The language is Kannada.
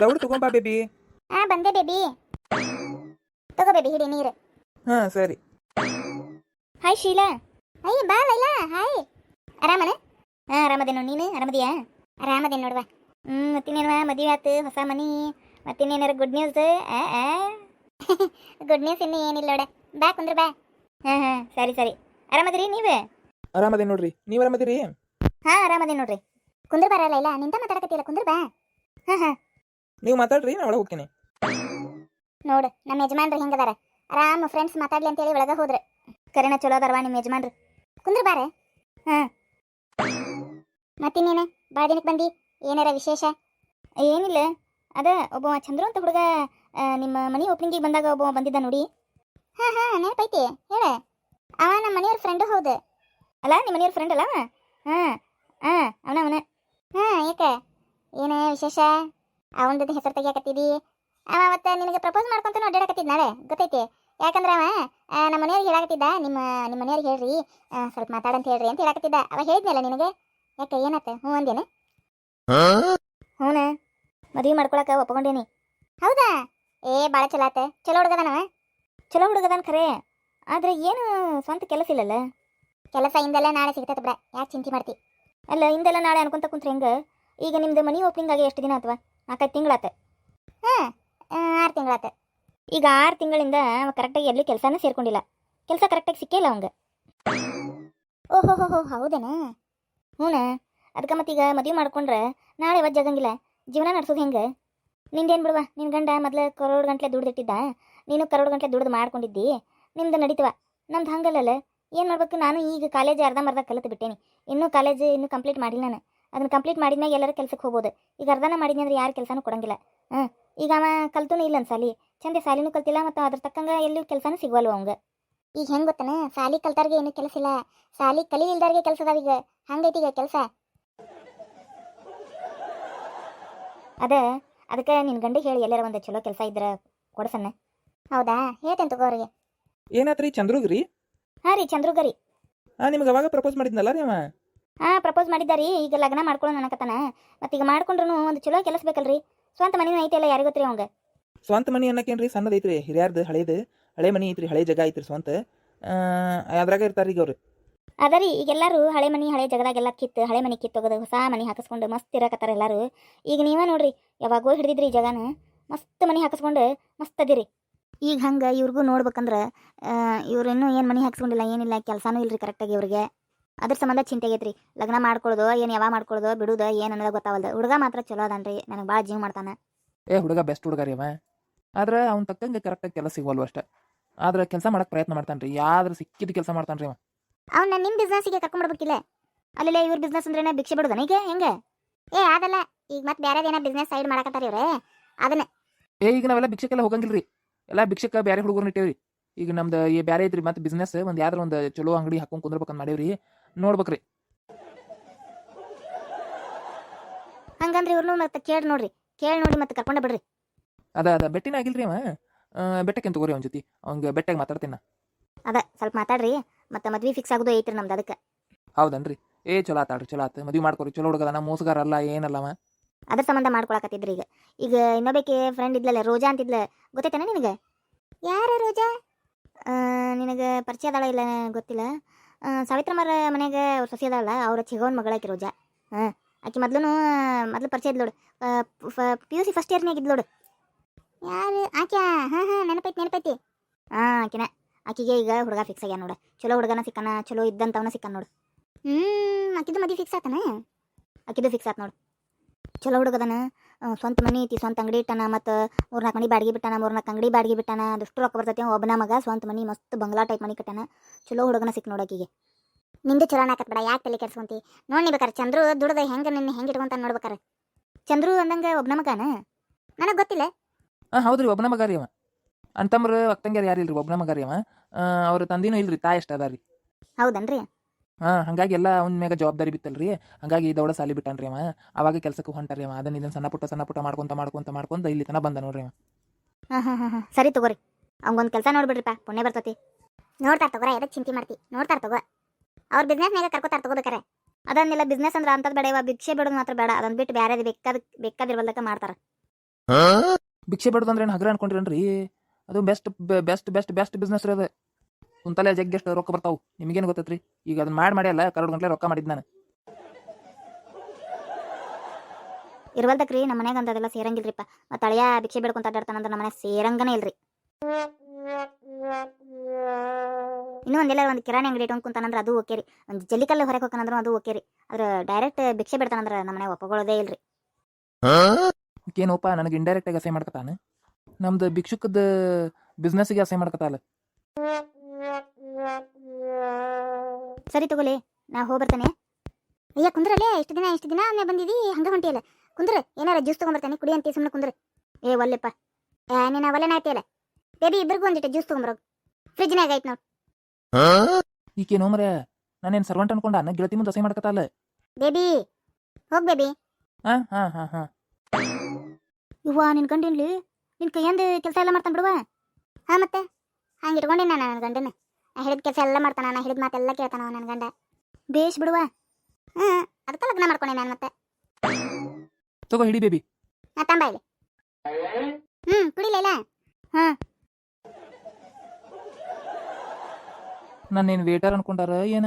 ದೌಡ್ ತಗೊಂಬಾ ಬೇಬಿ ಹಾ ಬಂದೆ ಬೇಬಿ ತಗೋ ಬೇಬಿ ಹಿಡಿ ನೀರು. ಹಾ ಸರಿ. ಹಾಯ್ ಶೀಲಾ. ಅಯ್ಯ ಬಾ ಲೈಲಾ ಹಾಯ್ ಆರಾಮನ? ಹಾ ಆರಾಮದೇನು ನೀನು? ಆರಾಮದಿಯಾ? ಆರಾಮದೇನು ನೋಡುವ? ಹ್ಞೂ ಮತ್ತಿನ್ನೇನುವ? ಮದುವೆ ಆತು ಹೊಸ ಮನಿ. ಮತ್ತಿನ್ನೇನಾರ ಗುಡ್ ನ್ಯೂಸ್ ಗುಡ್ ನ್ಯೂಸ್ ಇನ್ನೂ ಏನಿಲ್ಲ ನೋಡ. ಬಾ ಕುಂದ್ರ ಬಾ. ಹಾ ಹಾ ಸರಿ ಸರಿ. ಆರಾಮದಿರಿ ನೀವು? ಆರಾಮದೇ ನೋಡ್ರಿ. ನೀವು ಆರಾಮದಿರಿ? ಹಾ ಆರಾಮದೇ ನೋಡ್ರಿ. ಕುಂದ್ರ ಬಾರ ಲೈಲಾ ನಿಂತ ಮಾತಾಡಕತ್ತಿಲ್ಲ ಕುಂದ್ರ ಬಾ. ಹಾ ಹಾಂ. ನೀವು ಮಾತಾಡ್ರಿ, ನಾ ಒಳಗೆ ಹೋಗ್ತೀನಿ. ನೋಡು ನಮ್ಮ ಯಜಮಾನ್ರು ಹೆಂಗದಾರ. ಆರಾಮ ಫ್ರೆಂಡ್ಸ್ ಮಾತಾಡ್ಲಿ ಅಂತೇಳಿ ಒಳಗೆ ಹೋದ್ರೆ. ಕರೆನ ಚಲೋ ಅದಾರವಾ ನಿಮ್ಮ ಯಜಮಾನ್ರು. ಕುಂದ್ರ ಬಾರೆ. ಹಾಂ. ಮತ್ತಿನ್ನೇನ? ಭಾಳ ದಿನಕ್ಕೆ ಬಂದಿ? ಏನಾರ ವಿಶೇಷ? ಏನಿಲ್ಲ. ಅದ ಒಬ್ಬ ಚಂದ್ರು ಅಂತ ಹುಡುಗ ನಿಮ್ಮ ಮನೆ ಓಪನಿಂಗಿಗೆ ಬಂದಾಗ ಒಬ್ಬ ಬಂದಿದ್ದ ನೋಡಿ. ಹಾಂ ಹಾಂ, ನೆನಪೈತಿ. ಹೇಳ. ಅವ ನಮ್ಮ ಮನೆಯವ್ರ ಫ್ರೆಂಡು ಹೌದು. ಅಲ್ಲ ನಿಮ್ಮ ಮನೆಯವ್ರ ಫ್ರೆಂಡ್ ಅಲ್ಲ ಹಾಂ ಹಾಂ ಅವನ ಅವನ ಹಾಂ, ಏಕೆ. ಏನೇ ವಿಶೇಷ? ಅವನ ಜೊತೆ ಹೆಸರು ತೆಗಿಯಾಕತ್ತಿದಿ? ಅವ ಮತ್ತೆ ನಿನಗೆ ಪ್ರಪೋಸ್ ಮಾಡ್ಕೊಂತ ಅಡ್ಡಾಡಕತ್ತಿದ್ ನಾಳೆ? ಗೊತ್ತೈತಿ? ಯಾಕಂದ್ರೆ ಅವ ನಮ್ಮ ಮನೆಯವ್ರಿಗೆ ಹೇಳಾಕತ್ತಿದ್ದ? ನಿಮ್ಮ ನಿಮ್ಮ ಮನೆಯವ್ರಿಗೆ ಹೇಳ್ರಿ. ಸ್ವಲ್ಪ ಮಾತಾಡಂತ ಹೇಳ್ರಿ ಅಂತ ಹೇಳಾಕತ್ತಿದ್ದ. ಅವ ಹೇಳಿದ್ನಲ್ಲ ನಿನಗೆ? ಯಾಕೆ ಏನತ್ತ ಹ್ಞೂ ಅಂದೇನೆ ಹ್ಞೂನ? ಮದುವೆ ಮಾಡ್ಕೊಳಕ ಒಪ್ಕೊಂಡೇನಿ. ಹೌದಾ? ಏ ಭಾಳ ಚಲೋ ಆತ. ಚಲೋ ಹುಡುಗದನವ? ಚಲೋ ಹುಡುಗದನ್ ಖರೆ. ಆದ್ರೆ ಏನು ಸ್ವಂತ ಕೆಲಸ ಇಲ್ಲಲ್ಲ? ಕೆಲಸ ಇಂದೆಲ್ಲ ನಾಳೆ ಸಿಗ್ತೈತೆ ಬಿಡ. ಯಾಕೆ ಚಿಂತೆ ಮಾಡ್ತಿ? ಅಲ್ಲ ಇಂದೆಲ್ಲ ನಾಳೆ ಅನ್ಕೊಂತ ಕುಂತ್ರೆ ಹೆಂಗ? ಈಗ ನಿಮ್ದು ಮನಿ ಓಪನಿಂಗ್ ಆಗಿ ಎಷ್ಟು ದಿನ ಆತ್ವ? ನಾಲ್ಕೈದು ತಿಂಗಳಾತ. ಹಾಂ ಆರು ತಿಂಗಳಾತ. ಈಗ ಆರು ತಿಂಗಳಿಂದ ಕರೆಕ್ಟಾಗಿ ಎಲ್ಲೂ ಕೆಲಸನೂ ಸೇರ್ಕೊಂಡಿಲ್ಲ. ಕೆಲಸ ಕರೆಕ್ಟಾಗಿ ಸಿಕ್ಕಿಲ್ಲ ಅವಂಗ ಓಹೋ ಹೋ ಹೋ ಹೌದೇನಾ? ಹ್ಞೂ ಅದಕ್ಕೆ ಮತ್ತೀಗ ಮದುವೆ ಮಾಡ್ಕೊಂಡ್ರೆ ನಾಳೆ ಇವತ್ತು ಜಗಂಗಿಲ್ಲ, ಜೀವನ ನಡೆಸೋದು ಹೆಂಗೆ? ನಿಂದೇನು ಬಿಡುವ ನಿನ್ನ ಗಂಡ ಮೊದಲು ಕರೋಡ್ ಗಂಟ್ಲೆ ದುಡ್ದಿಟ್ಟಿದ್ದ ನೀನು ಕರೋಡ್ ಗಂಟ್ಲೆ ದುಡ್ದು ಮಾಡ್ಕೊಂಡಿದ್ದಿ, ನಿಮ್ದು ನಡೀತವ. ನಮ್ದು ಹಂಗಲ್ಲಲ್ಲ ಏನು ಮಾಡ್ಬೇಕು, ನಾನು ಈಗ ಕಾಲೇಜ್ ಅರ್ಧ ಮರ್ಧ ಕಲಿತು ಬಿಟ್ಟೇನಿ. ಇನ್ನೂ ಕಾಲೇಜ್ ಇನ್ನೂ ಕಂಪ್ಲೀಟ್ ಮಾಡಿಲ್ಲ ನಾನು. ಅದನ್ನು ಕಂಪ್ಲೀಟ್ ಮಾಡಿದ್ಮ್ಯಾಗ ಎಲ್ಲರೂ ಕೆಲಸಕ್ಕೆ ಹೋಗ್ಬೋದು. ಈಗ ಅರ್ಧನ ಮಾಡಿದ್ನಿ ಅಂದ್ರೆ ಯಾರು ಕೆಲಸನೂ ಕೊಡಂಗಿಲ್ಲ. ಹಾಂ ಈಗ ಅವ ಕಲ್ತೂ ಇಲ್ಲ ಸಾಲಿ ಚಂದೆ ಸಾಲಿನೂ ಕಲ್ತಿಲ್ಲ ಮತ್ತು ಅದ್ರ ತಕ್ಕಂಗೆ ಎಲ್ಲೂ ಕೆಲಸನೂ ಸಿಗವಲ್ವ ಅವಂಗ. ಈಗ ಹೆಂಗೆ ಗೊತ್ತನ? ಸಾಲಿ ಕಲ್ತಾರ್ಗೆ ಏನೂ ಕೆಲಸ ಇಲ್ಲ. ಸಾಲಿ ಕಲೀಲ್ದಾರ್ಗೆ ಕೆಲಸ ಅದಾವ ಈಗ. ಹಂಗೈತಿ ಈಗ ಕೆಲಸ. ಅದ ಅದಕ್ಕೆ ನಿನ್ನ ಗಂಡಿಗೆ ಹೇಳಿ ಎಲ್ಲಾರ ಒಂದು ಚಲೋ ಕೆಲಸ ಇದ್ರೆ ಕೊಡ್ಸಣ್ಣ ಹೌದಾ? ಹೇಳ್ತೇನೆ ತಗೋ ಅವ್ರಿಗೆ. ಏನಾತ್ರಿ ಚಂದ್ರುಗ್ರಿ? ಹಾಂ ರೀ ಚಂದ್ರುಗರಿ. ಆ ನಿಮ್ಗೆ ಅವಾಗ ಪ್ರಪೋಸ್ ಮಾಡಿದ್ನಲ್ಲ ರೀ ಅವ? ಹಾಂ ಪ್ರಪೋಸ್ ಮಾಡಿದ್ದಾರಿ. ಈಗ ಲಗ್ನ ಮಾಡ್ಕೊಳ್ಳೋಣ ಅನ್ನಕತ್ತಾನ. ಮತ್ತು ಈಗ ಮಾಡ್ಕೊಂಡ್ರು ಒಂದು ಚಲೋ ಕೆಲಸ ಬೇಕಲ್ರಿ. ಸ್ವಂತ ಮನೆನೂ ಐತೆಲ್ಲ ಯಾರಿಗೂ ಗೊತ್ತ್ರಿ ಅವಂಗ? ಸ್ವಂತ ಮನಿ ಅನ್ನಕೇನ್ರಿ? ಸಣ್ಣದೈತ್ರಿ ಹಿರಿಯಾರ್ದು ಹಳೇದು. ಹಳೆ ಮನೆ ಐತ್ರಿ ಹಳೆ ಜಗ ಐತ್ರಿ ಸ್ವಂತ. ಅದ್ರಾಗ ಇರ್ತಾರೀಗ ಅವ್ರು. ಅದರಿ ಈಗೆಲ್ಲರೂ ಹಳೆ ಮನೆ ಹಳೆ ಜಗದಾಗೆಲ್ಲ ಕಿತ್ತು ಹಳೆ ಮನೆ ಕಿತ್ತೋಗೋದು ಹೊಸ ಮನೆ ಹಾಕಿಸ್ಕೊಂಡು ಮಸ್ತ್ ಇರಕತ್ತಾರ ಎಲ್ಲರೂ. ಈಗ ನೀವೇ ನೋಡ್ರಿ ಯಾವಾಗೋ ಹಿಡಿದಿದ್ರಿ ಈ ಜಗನ ಮಸ್ತ್ ಮನೆ ಹಾಕಿಸ್ಕೊಂಡು ಮಸ್ತ್ ಅದಿರಿ. ಈಗ ಹಂಗೆ ಇವ್ರಿಗೂ ನೋಡ್ಬೇಕಂದ್ರೆ ಇವ್ರು ಇನ್ನೂ ಏನು ಮನೆ ಹಾಕಿಸ್ಕೊಂಡಿಲ್ಲ ಏನಿಲ್ಲ ಕೆಲಸನೂ ಇಲ್ರಿ ಕರೆಕ್ಟಾಗಿ ಇವ್ರಿಗೆ ಅದ್ರ ಸಂಬಂಧ ಚಿಂತೆ ಆಗೈತ್ರಿ. ಲಗ್ನ ಮಾಡ್ಕೊಳ್ಳೋದು ಏನು ಯಾವ ಮಾಡ್ಕೊಳ್ಳೋದು ಬಿಡುದು ಏನು ಅನ್ನೋದು ಗೊತ್ತಾವಲ್ದು. ಹುಡುಗ ಮಾತ್ರ ಚಲೋ ಅದಾನ್ರಿ. ನನಗೆ ಭಾಳ ಜೀವ ಮಾಡ್ತಾನೆ. ಏ ಹುಡುಗ ಬೆಸ್ಟ್ ಹುಡುಗ ರೀ ಅವ ಆದ್ರೆ ಅವ್ನ ತಕ್ಕಂಗೆ ಕರೆಕ್ಟಾಗಿ ಕೆಲಸ ಸಿಗವಲ್ವ ಅಷ್ಟೇ. ಆದ್ರೆ ಕೆಲಸ ಮಾಡಕ್ಕೆ ಪ್ರಯತ್ನ ಮಾಡ್ತಾನೆ ರೀ ಯಾವ್ದ್ರ ಸಿಕ್ಕಿದ ಕೆಲಸ ಮಾಡ್ತಾನೆ ರೀ ಅವ ಅವ್ನ ನಿಮ್ಮ ಬಿಸ್ನೆಸ್ಗೆ ಕರ್ಕೊಂಡ್ಬಿಡ್ಬೇಕಿಲ್ಲ ಅಲ್ಲೆಲ್ಲ ಇವ್ರ ಬಿಸ್ನೆಸ್ ಅಂದ್ರೆ ಭಿಕ್ಷೆ ಬಿಡೋದನ ಈಗ? ಹೆಂಗೆ? ಏ ಅದಲ್ಲ. ಈಗ ಮತ್ತೆ ಬೇರೆ ಏನೋ ಬಿಸ್ನೆಸ್ ಸೈಡ್ ಮಾಡಕತ್ತಾರ ಇವ್ರೆ? ಅದನ್ನ. ಏ ಈಗ ನಾವೆಲ್ಲ ಭಿಕ್ಷಕ್ಕೆಲ್ಲ ಹೋಗಂಗಿಲ್ರಿ ಎಲ್ಲ ಭಿಕ್ಷಕ್ಕೆ ಬೇರೆ ಹುಡುಗರು ಇಟ್ಟೇವ್ರಿ. ಈಗ ನಮ್ದು ಈ ಬೇರೆ ಐತ್ರಿ ಮತ್ತೆ ಬಿಸ್ನೆಸ್ ಒಂದು ಯಾವ್ದಾರ ಒಂದು ಚಲೋ ಅಂಗಡಿ ಹಾಕೊಂಡ್ ಕುಂದ್ರಬೇಕಂತ ಮಾಡೇವ್ರಿ. ನೋಡ್ಬೇಕ್ರಿ. ಹಂಗಂದ್ರೆ ಇವ್ರನ್ನೂ ಮತ್ತೆ ಕೇಳಿ ನೋಡ್ರಿ ಕೇಳಿ ನೋಡಿ ಮತ್ತೆ ಕರ್ಕೊಂಡ ಬಿಡ್ರಿ. ಅದ ಅದ ಬೆಟ್ಟಿನ ಆಗಿಲ್ರಿ ಅವ? ಬೆಟ್ಟಕ್ಕೆ ತಗೋರಿ ಅವನ ಜೊತೆ ಅವ್ನಿಗೆ ಬೆಟ್ಟಾಗ ಮಾತಾಡ್ತೀನಿ. ನಾ. ಅದ ಸ್ವಲ್ಪ ಮಾತಾಡ್ರಿ ಮತ್ತೆ ಮದ್ವೆ ಫಿಕ್ಸ್ ಆಗೋದು ಐತ್ರಿ ನಮ್ದು ಅದಕ್ಕೆ. ಹೌದನ್ರಿ. ಏ ಚಲೋ ಆತಾಡ್ರಿ ಚಲೋ ಆತು. ಮದ್ವೆ ಮಾಡ್ಕೊರಿ ಚಲೋ ಹುಡುಗದ ಮೋಸಗಾರ ಅಲ್ಲ ಏನಲ್ಲ ಅವ? ಅದ್ರ ಸಂಬಂಧ ಮಾಡ್ಕೊಳಕತ್ತಿದ್ರಿ ಈಗ. ಈಗ ಇನ್ನೊಬ್ಬಕ್ಕೆ ಫ್ರೆಂಡ್ ಇದ್ಲಲ್ಲ ರೋಜಾ ಅಂತಿದ್ಲ ಗೊತ್ತೈತೇನ ನಿನಗೆ? ಯಾರು ರೋಜಾ? ನಿನಗೆ ಪರಿಚಯ ಅದಾಳ ಇಲ್ಲ ಗೊತ್ತಿಲ್ಲ? ಸಾವಿತ್ರಮ್ಮರ ಮನೆಗೆ ಅವ್ರ ಸೊಸೆ ಅದಾಳ ಅವ್ರ ಚಿಗೋನ್ ಮಗಳಾಕಿ ರೋಜಾ. ಹಾಂ ಆಕೆ ಮೊದ್ಲು ಮೊದ್ಲು ಪರಿಚಯ ಇದ್ಲೋಡು ಪಿ ಯು ಸಿ ಫಸ್ಟ್ ಇಯರ್ನಾಗ ಇದ್ಲೋಡು ಯಾರು? ಆಕೆ ಹಾಂ ಹಾಂ ನೆನಪೈತಿ ನೆನಪೈತಿ. ಹಾಂ ಆಕೆನ. ಆಕಿಗೆ ಈಗ ಹುಡುಗ ಫಿಕ್ಸ್ ಆಗ್ಯಾನ ನೋಡು. ಚಲೋ ಹುಡುಗನ ಸಿಕ್ಕನ ಚಲೋ ಇದ್ದಂತವನ ಸಿಕ್ಕನ ನೋಡು. ಹ್ಞೂ ಆಕಿದು ಮದುವೆ ಫಿಕ್ಸ್ ಆತನ? ಆಕಿದು ಫಿಕ್ಸ್ ಆತ ನೋಡು. ಚಲೋ ಹುಡುಗದನ. ಸ್ವಂತ ಮನೆ ಐತಿ ಸ್ವಂತ ಅಂಗಡಿ ಇಟ್ಟಾನ ಮತ್ತು ಮೂರ್ನಾಲ್ಕು ಮನೆ ಬಾಡಿಗೆ ಬಿಟ್ಟಾನ ಮೂರ್ನಾಲ್ಕು ಅಂಗಡಿ ಬಾಡಿಗೆ ಬಿಟ್ಟಾನ ಅದಷ್ಟು ರೊಕ್ಕ ಬರ್ತೈತಿ ಒಬ್ಬನ ಮಗ ಸ್ವಂತ ಮನೆ ಮಸ್ತ್ ಬಂಗ್ಲಾ ಟೈಪ್ ಮನೆ ಕಟ್ಟಾನ ಚಲೋ ಹುಡುಗನ ಸಿಕ್ ನೋಡಕಿಗೆ ನಿಂದು ಚಲೋ ನಾಕತ್ ಬೇಡ ಯಾಕೆ ತಲೆ ಕೆಡ್ಸ್ಕೊಂತಿ? ನೋಡಿ ಬೇಕಾರೆ ಚಂದ್ರು ದುಡ್ದ ಹೆಂಗೆ ನಿನ್ನ ಹೆಂಗೆ ಇಟ್ಕೊಂತ ನೋಡ್ಬೇಕಾರೆ ಚಂದ್ರು ಅಂದಂಗೆ ಒಬ್ಬನ ಮಗನ? ನನಗೆ ಗೊತ್ತಿಲ್ಲ. ಹಾಂ ಹೌದ್ರಿ ಒಬ್ಬನ ಮಗ ರೀ ಅವ. ಅಂತಮ್ರ ಅಕ್ಕಂಗ್ಯಾರ ಯಾರು ಇಲ್ರಿ ಒಬ್ಬನ ಮಗ ರೀ ಅವ. ಅವ್ರ ತಂದಿನೂ ಇಲ್ರಿ ತಾಯಿ ಅಷ್ಟ ಅದಾರಿ. ಹೌದನ್ರಿ? ಹಾಂ ಹಂಗಾಗಿ ಎಲ್ಲ ಅವ್ನ ಮ್ಯಾಗ ಜವಾಬ್ದಾರಿ ಬಿತ್ತಲ್ರಿ. ಹಂಗಾಗಿ ದೌಡ ಸಾಲಿ ಬಿಟ್ಟಾನ್ರಿ ಅವ. ಅವಾಗ ಕೆಲಸಕ್ಕೆ ಹೊಂಟಾರಿ ಅವ. ಅದನ್ನ ಇದನ್ನ ಸಣ್ಣ ಪುಟ್ಟ ಸಣ್ಣ ಪುಟ್ಟ ಮಾಡ್ಕೊಂತ ಮಾಡ್ಕೊಂತ ಮಾಡ್ಕೊಂತ ಇಲ್ಲಿ ತನ ಬಂದ ನೋಡ್ರಿ ಅವ. ಹಾಂ ಹಾಂ ಹಾಂ ಹಾಂ. ಸರಿ ತಗೋರಿ. ಅವಂಗೊಂದು ಕೆಲಸ ನೋಡ್ಬಿಡ್ರಿಪ್ಪ. ಪುಣ್ಯ ಬರ್ತತಿ. ನೋಡ್ತಾರ ತಗೋರ ಎದಕ್ಕೆ ಚಿಂತೆ ಮಾಡ್ತಿ? ನೋಡ್ತಾರ ತಗೋ. ಅವ್ರ ಬಿಸ್ನೆಸ್ನಾಗ ಕರ್ಕೋತಾರ ತಗೋಬೇಕಾರೆ ಅದನ್ನೆಲ್ಲ ಬಿಸ್ನೆಸ್ ಅಂದ್ರೆ ಅಂತದ್ ಬೇಡ ಇವ ಭಿಕ್ಷೆ ಬಿಡೋದು ಮಾತ್ರ ಬೇಡ. ಅದನ್ನ ಬಿಟ್ಟು ಬೇರೆ ಬೇಕಾದ ಬೇಕಾದಿರ್ಬಲ್ದಕ್ಕ ಮಾಡ್ತಾರ. ಭಿಕ್ಷೆ ಬಿಡೋದು ಏನು ಹಗ್ರ ಅನ್ಕೊಂಡಿರನ್ರಿ? ಅದು best best best best business ರೀ ಅದು. ಕುಂತಲೆ ಜಗ್ಗೆಷ್ಟು ರೊಕ್ಕ ಬರ್ತಾವು. ನಿಮಗೇನು ಗೊತ್ತೈತ್ರಿ? ಈಗ ಅದನ್ನ ಮಾಡಿ ಮಾಡಿ ಅಲ್ಲ ಕರೋಡ್ ಗಂಟ್ಲೆ ರೊಕ್ಕ ಮಾಡಿದ್ ನಾನು. ಇರ್ವಲ್ದಕ್ರಿ ನಮ್ಮ ಮನೆಗೆ ಅಂತ ಅದೆಲ್ಲ ಸೇರಂಗಿಲ್ರಿಪ್ಪ. ಮತ್ತೆ ಅಳಿಯ ಭಿಕ್ಷೆ ಬೇಡ್ಕೊಂತ ಅಡ್ಡಾಡ್ತಾನಂದ್ರೆ ನಮ್ಮ ಮನ್ಯಾಗ ಸೇರಂಗನೇ ಇಲ್ರಿ. ಇನ್ನೂ ಒಂದೆಲ್ಲ ಒಂದು ಕಿರಾಣಿ ಅಂಗಡಿ ಇಟ್ಟು ಕುಂತಾನಂದ್ರೆ ಅದು ಓಕೆ ರೀ. ಒಂದು ಜಲ್ಲಿಕಲ್ಲು ಹೊರಗೆ ಹೋಗ್ತಾನಂದ್ರೆ ಅದು ಓಕೆ ರೀ. ಆದ್ರೆ ಡೈರೆಕ್ಟ್ ಭಿಕ್ಷೆ ಬಿಡ್ತಾನಂದ್ರೆ ನಮ್ಮ ಮನ್ಯಾಗ ಒಪ್ಪಗೊಳ್ಳೋದೇ ಇಲ್ರಿ. ಏನೋಪ್ಪ ನನಗೆ ಇಂಡೈರೆಕ್ಟ್ ಆಗಿ ಅಸೈ ಮಾಡ್ಕೊತಾನೆ ನಮ್ದು ಭಿಕ್ಷುಕದ ಬಿಸ್ನೆಸ್ಗೆ ಅಸೈ ಮಾಡ್ಕತಾಲ ಸರಿ ತಗೋಲಿ ನಾ ಹೋಗಿ ಬರ್ತೇನೆ ಅಯ್ಯ ಕುಂದ್ರಲ್ಲೇ ಇಷ್ಟು ದಿನ ಇಷ್ಟು ದಿನ ಅನ್ನೇ ಬಂದಿದಿ ಹಂಗ ಹೊಂಟಿಯಲ್ಲ. ಕುಂದ್ರ ಏನಾರ ಜ್ಯೂಸ್ ತೊಗೊಂಬರ್ತಾನೆ ಕುಡಿ ಅಂತೀವಿ ಸುಮ್ಮನೆ ಕುಂದ್ರ. ಏ ಒಲ್ಲೆಪ್ಪ. ಏ ನೀನು ಒಲೆನ ಆಯ್ತಿಯಲ್ಲ ಬೇಬಿ ಇಬ್ಬರಿಗೂ ಒಂದಿಟ್ಟು ಜ್ಯೂಸ್ ತಗೊಂಬರೋ ಫ್ರಿಜ್ನಾಗ ಆಯ್ತು ನೋಡ್. ಈಕೇನೋ ಮರೆ ನಾನೇನು ಸರ್ವಂಟ್ ಅನ್ಕೊಂಡ ನನ್ನ ಗೆಳತಿ ಮುಂದೆ ದೋಸೆ ಮಾಡ್ಕತ್ತಲ್ಲ ಬೇಬಿ ಹೋಗ್ ಬೇಬಿ. ಹಾ ಹಾ ಹಾ ಹಾ. ಇವ್ವ ನಿನ್ ಗಂಡಿನ್ಲಿ ನಿನ್ ಕೈಯಂದು ಕೆಲಸ ಎಲ್ಲ ಮಾಡ್ತಾನ ಬಿಡುವ? ಹಾ ಮತ್ತೆ? ಹಂಗೆ ಇಟ್ಕೊಂಡಿನ ನನ್ನ ಗಂಡನ ನಾ ಹೇಳಿದ ಕೆಲಸ ಎಲ್ಲ ಮಾಡ್ತಾನ ನಾನು ಹೇಳಿದ ಮಾತೆಲ್ಲ ಕೇಳ್ತಾನ ನನ್ನ ಗಂಡ. ಬೇಷ್ ಬಿಡುವ. ಹ್ಮ್ ಅದಕ್ಕೆ ಲಗ್ನ ಮಾಡ್ಕೊಂಡೆ ನಾನು ಮತ್ತೆ. ತಗೋ ಹಿಡಿ ಬೇಬಿ. ನಾ ತಂಬ ಇಲ್ಲಿ. ಹ್ಮ್ ಕುಡಿಲಿಲ್ಲ ಏನು ವೇಟರ್ ಅನ್ಕೊಂಡಾರ ಏನ?